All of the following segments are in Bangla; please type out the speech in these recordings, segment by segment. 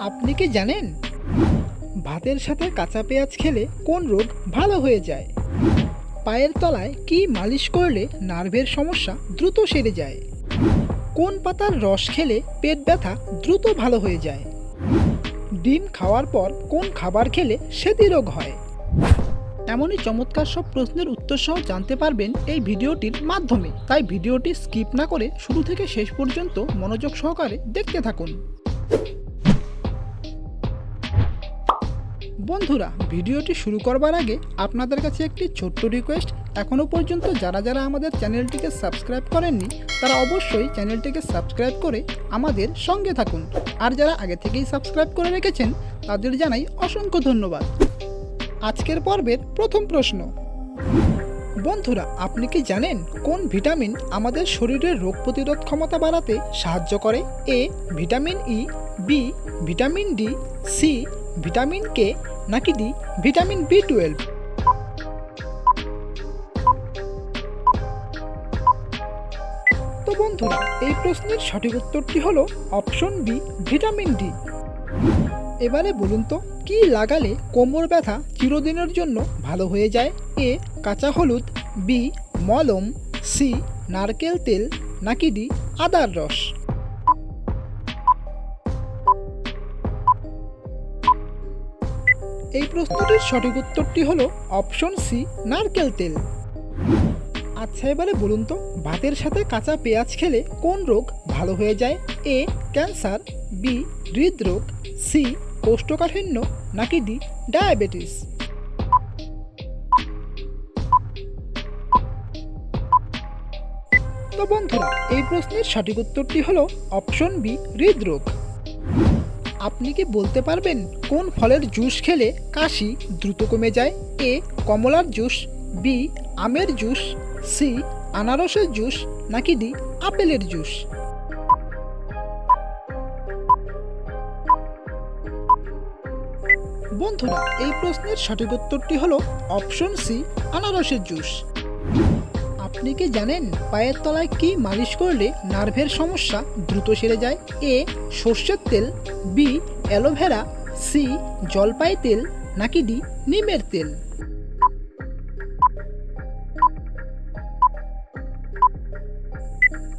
আপনি কি জানেন? ভাতের সাথে কাঁচা পেঁয়াজ খেলে কোন রোগ ভালো হয়ে যায়? পায়ের তলায় কি মালিশ করলে নার্ভের সমস্যা দ্রুত সেরে যায়? কোন পাতার রস খেলে পেট ব্যথা দ্রুত ভালো হয়ে যায়? ডিম খাওয়ার পর কোন খাবার খেলে সেতি রোগ হয়? এমনই চমৎকার সব প্রশ্নের উত্তর সহ জানতে পারবেন এই ভিডিওটির মাধ্যমে। তাই ভিডিওটি স্কিপ না করে শুরু থেকে শেষ পর্যন্ত মনোযোগ সহকারে দেখতে থাকুন। বন্ধুরা, ভিডিওটি শুরু করবার আগে আপনাদের কাছে একটি ছোট্ট রিকোয়েস্ট এখনও পর্যন্ত যারা যারা আমাদের চ্যানেলটিকে সাবস্ক্রাইব করেননি, তারা অবশ্যই চ্যানেলটিকে সাবস্ক্রাইব করে আমাদের সঙ্গে থাকুন। আর যারা আগে থেকেই সাবস্ক্রাইব করে রেখেছেন, তাদের জানাই অসংখ্য ধন্যবাদ। আজকের পর্বের প্রথম প্রশ্ন। বন্ধুরা, আপনি কি জানেন কোন ভিটামিন আমাদের শরীরের রোগ প্রতিরোধ ক্ষমতা বাড়াতে সাহায্য করে? A, vitamin E B, vitamin D C, vitamin K নাকি ডি ভিটামিন বি টুয়েলভ। তো বন্ধুরা, এই প্রশ্নের সঠিক উত্তরটি হলো অপশন বি, ভিটামিন ডি। এবারে বলুন তো, কি লাগালে কোমর ব্যথা চিরদিনের জন্য ভালো হয়ে যায়? এ, কাঁচা হলুদ, বি, মলম, সি, নারকেল তেল, নাকি ডি, আদার রস? এই প্রশ্নটির সঠিক উত্তরটি হলো অপশন সি, নারকেল তেল। আচ্ছা এবারে বলুন তো, ভাতের সাথে কাঁচা পেঁয়াজ খেলে কোন রোগ ভালো হয়ে যায়? এ, ক্যান্সার, বি, হৃদরোগ, সি, কোষ্ঠকাঠিন্য, নাকি ডি, ডায়াবেটিস? তো বন্ধুরা, এই প্রশ্নের সঠিক উত্তরটি হলো অপশন বি, হৃদরোগ। আপনি কি বলতে পারবেন কোন ফলের জুস খেলে কাশি দ্রুত কমে যায়? এ, কমলার জুস, বি, আমের জুস, সি, আনারসের জুস, নাকি ডি, আপেলের জুস? বন্ধুরা, এই প্রশ্নের সঠিক উত্তরটি হলো অপশন সি, আনারসের জুস। আপনি কি জানেন পায়ের তলায় কি মালিশ করলে নার্ভের সমস্যা দ্রুত সেরে যায়? এ, সর্ষের তেল, বি, অ্যালোভেরা, সি, জলপাই তেল, নাকি ডি, নিমের তেল?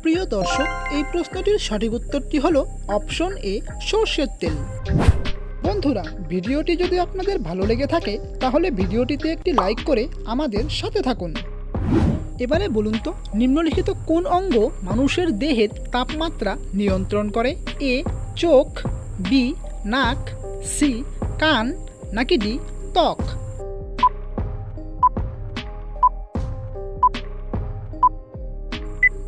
প্রিয় দর্শক, এই প্রশ্নটির সঠিক উত্তরটি হল অপশন এ, সর্ষের তেল। বন্ধুরা, ভিডিওটি যদি আপনাদের ভালো লেগে থাকে, তাহলে ভিডিওটিতে একটি লাইক করে আমাদের সাথে থাকুন। এবারে বলুন তো, নিম্নলিখিত কোন অঙ্গ মানুষের দেহের তাপমাত্রা নিয়ন্ত্রণ করে? এ, চোখ, বি, নাক, সি, কান, নাকি ডি, ত্বক?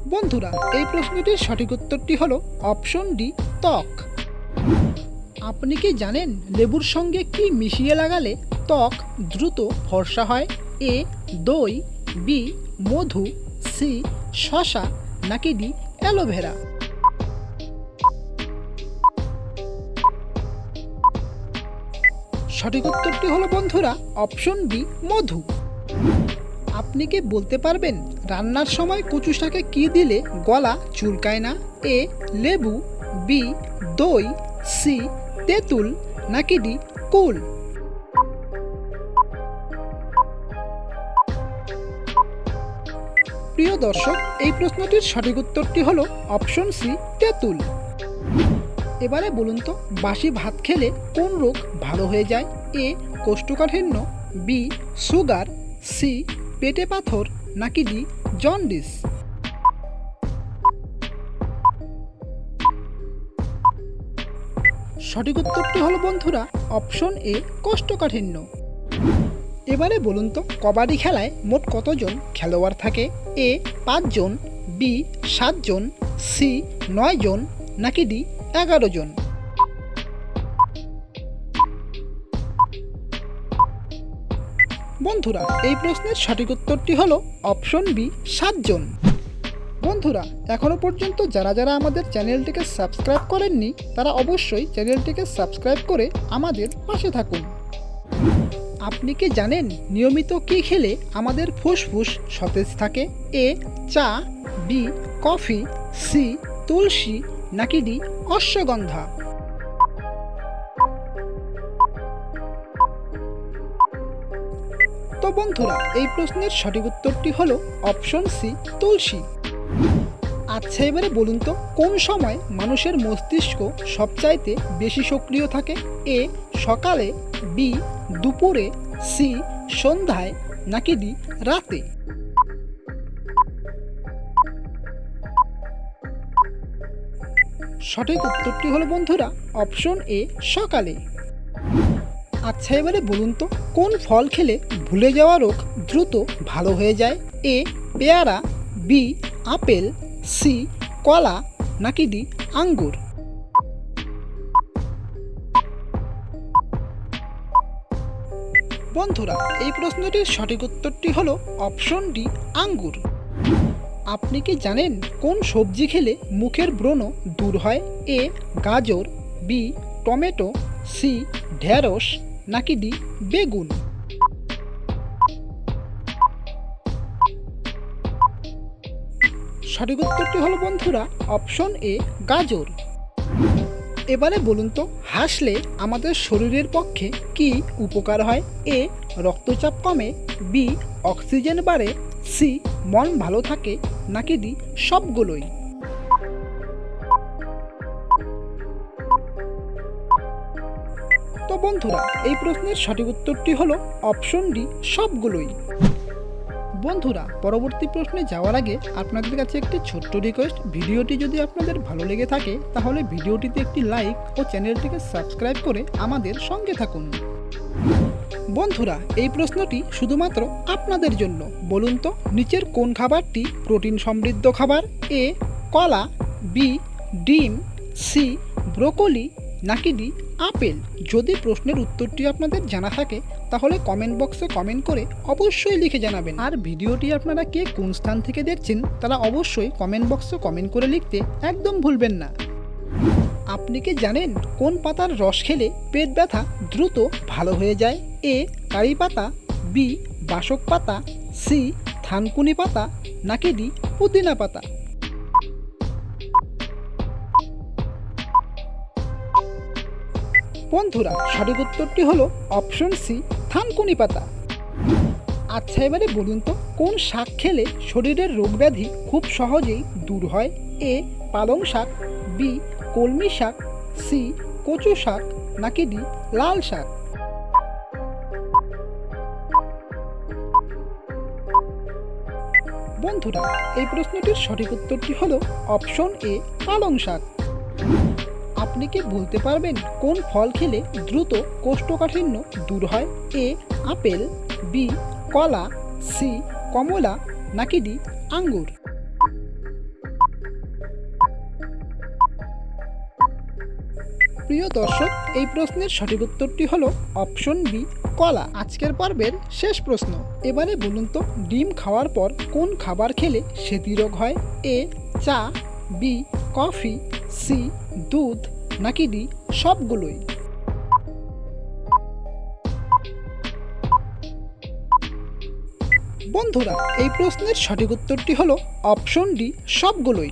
বন্ধুরা, এই প্রশ্নটির সঠিক উত্তরটি হলো অপশন ডি, ত্বক। আপনি কি জানেন লেবুর সঙ্গে কি মিশিয়ে লাগালে ত্বক দ্রুত ফর্সা হয়? এ, দই, বি মধু, সি, শশা, নাকি ডি, অ্যালোভেরা? সঠিক উত্তরটি হলো, বন্ধুরা, অপশন বি মধু। আপনি কি বলতে পারবেন, রান্নার সময় কচু শাকে কি দিলে গলা চুলকায় না? এ, লেবু, বি, দই, সি, তেঁতুল, নাকি ডি, কুল? প্রিয় দর্শক, এই প্রশ্নটির সঠিক উত্তরটি হলো অপশন সি, তেঁতুল। এবারে বলুন তো, বাসি ভাত খেলে কোন রোগ ভালো হয়ে যায়? এ, কোষ্ঠকাঠিন্য, বি, সুগার, সি, পেটে পাথর, নাকি ডি, জন্ডিস? সঠিক উত্তরটি হলো বন্ধুরা, অপশন এ, কোষ্ঠকাঠিন্য। এবারে বলুন তো, কবাডি খেলায় মোট কতজন খেলোয়াড় থাকে? এ, পাঁচজন, বি, সাতজন, সি নয় জন নাকি ডি এগারো জন বন্ধুরা, এই প্রশ্নের সঠিক উত্তরটি হলো অপশন বি, সাতজন। বন্ধুরা এখনও পর্যন্ত যারা যারা আমাদের চ্যানেলটিকে সাবস্ক্রাইব করেননি, তারা অবশ্যই চ্যানেলটিকে সাবস্ক্রাইব করে আমাদের পাশে থাকুন। আপনি কি জানেন নিয়মিত কি খেলে আমাদের ফুসফুস সতেজ থাকে? এ, চা, বি, কফি, সি, তুলসী, নাকি ডি, অশ্বগন্ধা? তো বন্ধুরা, এই প্রশ্নের সঠিক উত্তরটি হল অপশন সি, তুলসী। আচ্ছা এবারে বলুন তো, কোন সময় মানুষের মস্তিষ্ক সবচাইতে বেশি সক্রিয় থাকে? এ, সকালে, বি, দুপুরে, সি, সন্ধ্যায়, নাকি ডি, রাতে? সঠিক উত্তরটি হলো বন্ধুরা, অপশন এ, সকালে। আচ্ছা এবারে বলুন তো, কোন ফল খেলে ভুলে যাওয়া রোগ দ্রুত ভালো হয়ে যায়? এ, পেয়ারা, বি, আপেল সি, কলা, নাকি ডি, আঙ্গুর? বন্ধুরা, এই প্রশ্নটির সঠিক উত্তরটি হলো অপশন ডি, আঙ্গুর। আপনি কি জানেন কোন সবজি খেলে মুখের ব্রণ দূর হয়? এ, গাজর, বি, টমেটো, সি, ঢেঁড়স, নাকি ডি, বেগুন? সঠিক উত্তরটি হলো বন্ধুরা অপশন এ, গাজর। এবারে বলুন তো, হাসলে আমাদের শরীরের পক্ষে কি উপকার হয়? এ, রক্তচাপ কমে, বি, অক্সিজেন বাড়ে, সি, মন ভালো থাকে, নাকি ডি, সবগুলোই। তো বন্ধুরা, এই প্রশ্নের সঠিক উত্তরটি হলো অপশন ডি, সবগুলোই। বন্ধুরা, পরবর্তী প্রশ্নে যাওয়ার আগে আপনাদের কাছে একটি ছোট্ট রিকোয়েস্ট ভিডিওটি যদি আপনাদের ভালো লেগে থাকে, তাহলে ভিডিওটিতে একটি লাইক ও চ্যানেলটিকে সাবস্ক্রাইব করে আমাদের সঙ্গে থাকুন। বন্ধুরা, এই প্রশ্নটি শুধুমাত্র আপনাদের জন্য। বলুন তো, নিচের কোন খাবারটি প্রোটিন সমৃদ্ধ খাবার? এ, কলা, বি, ডিম, সি, ব্রোকলি, নাকি ডি আপেল। যদি প্রশ্নের উত্তরটি আপনাদের জানা থাকে, তাহলে কমেন্ট বক্সে কমেন্ট করে অবশ্যই লিখে জানাবেন। আর ভিডিওটি আপনারা কে কোন স্থান থেকে দেখছেন, তারা অবশ্যই কমেন্ট বক্সে কমেন্ট করে লিখতে একদম ভুলবেন না। আপনি কি জানেন কোন পাতার রস খেলে পেট ব্যথা দ্রুত ভালো হয়ে যায়? এ, কারি পাতা, বি, বাসক পাতা, সি, থানকুনি পাতা, নাকি ডি, পুদিনা পাতা? বন্ধুরা, সঠিক উত্তরটি হলো অপশন সি থানকুনি পাতা। আচ্ছা এবারে বলুন তো, কোন শাক খেলে শরীরের রোগ ব্যাধি খুব সহজেই দূর হয়? এ, পালং শাক বি কলমি শাক সি কচু শাক, নাকি ডি লাল শাক? বন্ধুরা, এই প্রশ্নটির সঠিক উত্তরটি হলো অপশন এ পালং শাক। আপনি কি বলতে পারবেন কোন ফল খেলে দ্রুত কোষ্ঠকাঠিন্য দূর হয়? এ, আপেল, বি, কলা, সি, কমলা, নাকি ডি, আঙ্গুর? প্রিয় দর্শক, এই প্রশ্নের সঠিক উত্তরটি হলো অপশন বি, কলা। আজকের পর্বের শেষ প্রশ্ন। এবারে বলুন তো, ডিম খাওয়ার পর কোন খাবার খেলে স্মৃতিরোগ হয়? এ, চা, বি, কফি, সি, দুধ নাকি ডি সবগুলোই? বন্ধুরা, এই প্রশ্নের সঠিক উত্তরটি হলো অপশন ডি, সবগুলোই।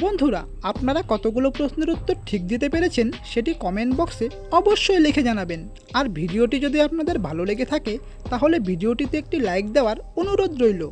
বন্ধুরা, আপনারা কতগুলো প্রশ্নের উত্তর ঠিক দিতে পেরেছেন সেটি কমেন্ট বক্সে অবশ্যই লিখে জানাবেন। আর ভিডিওটি যদি আপনাদের ভালো লেগে থাকে, তাহলে ভিডিওটিতে একটি লাইক দেওয়ার অনুরোধ রইল।